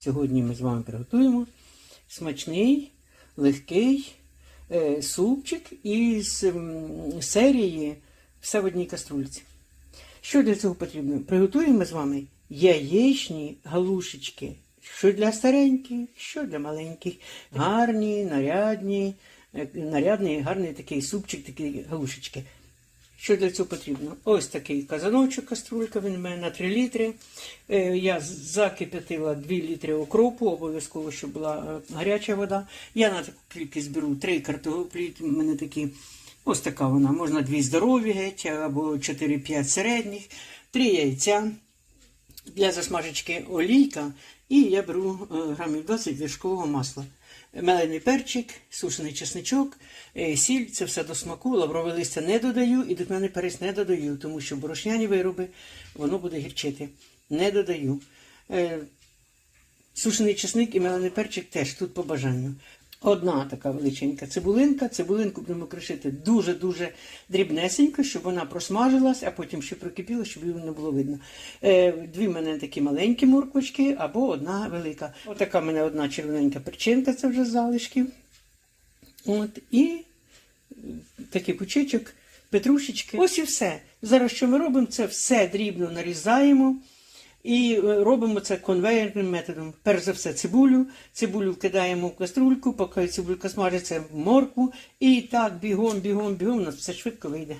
Сьогодні ми з вами приготуємо смачний, легкий е, супчик із серії все в одній каструльці. Що для цього потрібно? Приготуємо з вами яєчні галушечки. Що для стареньких, що для маленьких. Гарні, нарядні, е, нарядний, гарний такий супчик, такі галушечки. Що для цього потрібно? Ось такий казаночок, каструлька, він у мене на 3 літри. Е, Я закип'ятила 2 літри окропу, обов'язково, щоб була е, гаряча вода. Я на таку кількість беру 3 картоплі, у мене такі, ось така вона, можна 2 здорові геть, або 4-5 середніх, 3 яйця. Для засмажечки олійка і я беру е, грамів 20 вершкового масла. Мелений перчик, сушений чесничок, е, сіль, це все до смаку, лаврове листя не додаю і духмяний перець не додаю, тому що борошняні вироби воно буде гірчити. Не додаю. Е, Сушений чесник і мелений перчик теж тут по бажанню. Одна така величенька цибулинка. Цибулинку будемо кришити дуже-дуже дрібнесенько, щоб вона просмажилась, а потім ще прокипіла, щоб її не було видно. Е, дві в мене такі маленькі морквочки або одна велика. Отака в мене одна червоненька перчинка, це вже з залишків. От, і такий пучечок, петрушечки. Ось і все. Зараз що ми робимо? Це все дрібно нарізаємо. І е, робимо це конвейерним методом. Перш за все, цибулю. Цибулю вкидаємо в каструльку, поки цибулька смажиться в морку. І так бігом, бігом, бігом, у нас все швидко вийде.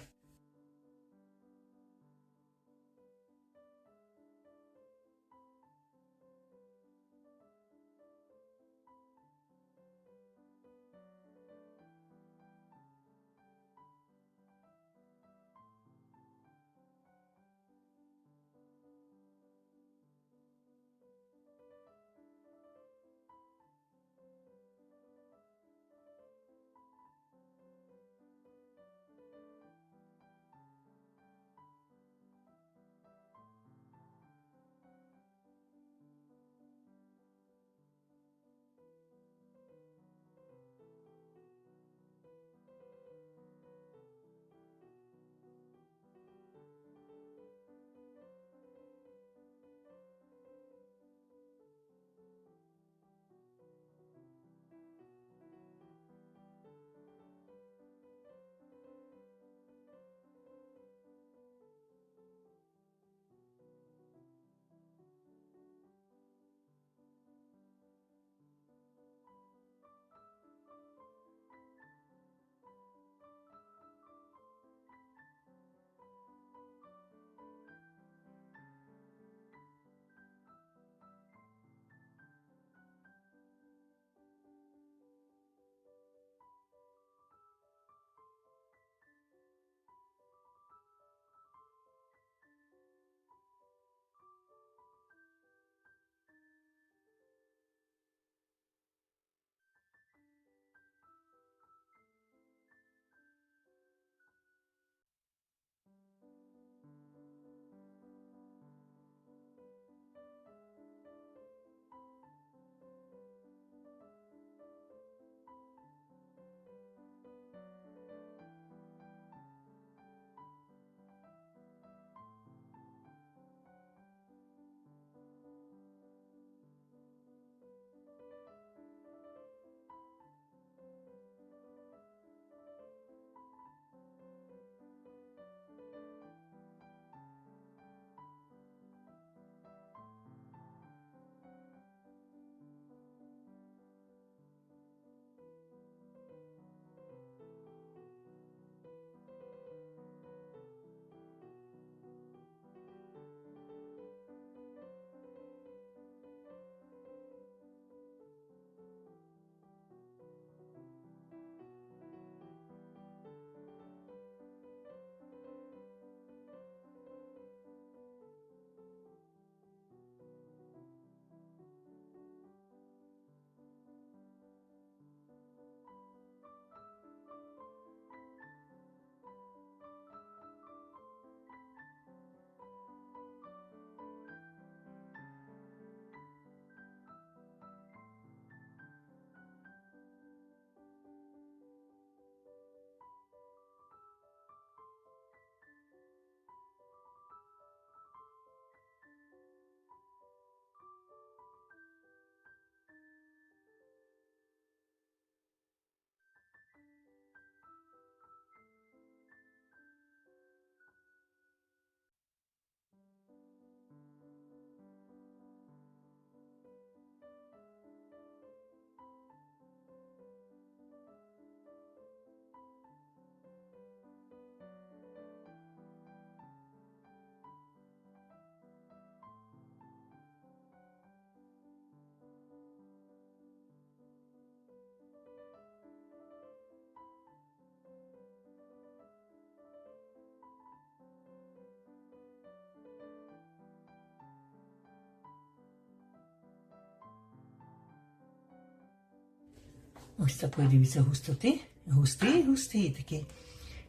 Ось такої, дивіться, густоти. Густий, густий такий.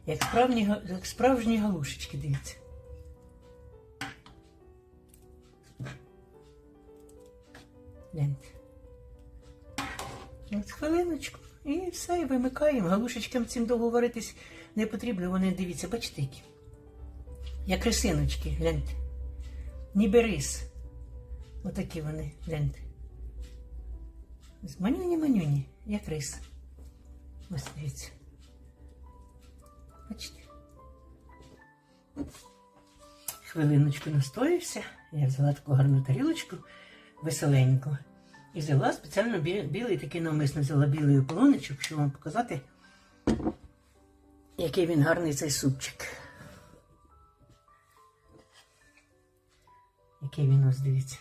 Як справжні, як справжні галушечки, дивіться. Гляньте. От хвилиночку. І все, і вимикаємо. Галушечкам цим довго варитись не потрібно. Вони, дивіться, бачите, які. Як рисиночки, гляньте. Ніби рис. Отакі вони, гляньте. Манюні-манюні, як рис. Ось дивіться. Бачите? Хвилиночку настоявся. Я взяла таку гарну тарілочку веселеньку. І взяла спеціально бі- білий такий навмисно взяла білий ополоничок, щоб вам показати, який він гарний цей супчик. Який він ось дивіться.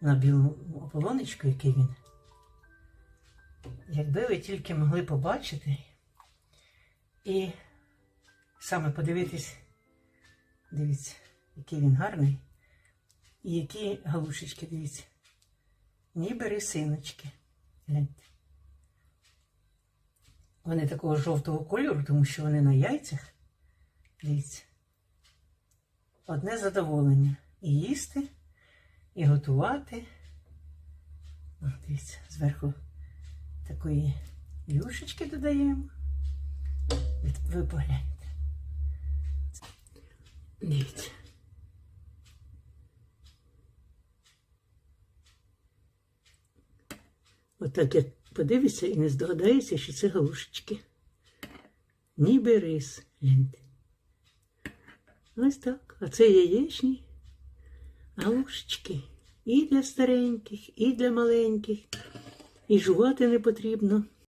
На білому ополоничку, який він. Якби ви тільки могли побачити і саме подивитись, дивіться, який він гарний. І які галушечки, дивіться. Ніби рисиночки. Гляньте. Вони такого жовтого кольору, тому що вони на яйцях. Дивіться. Одне задоволення. І їсти, і готувати. О, дивіться, зверху такої юшечки додаємо. Ви погляньте. Дивіться. Отак як подивишся і не здогадаєшся, що це галушечки. Ніби рис. Гляньте. Ось так. А це яєчні галушечки. І для стареньких, і для маленьких. І жувати не потрібно.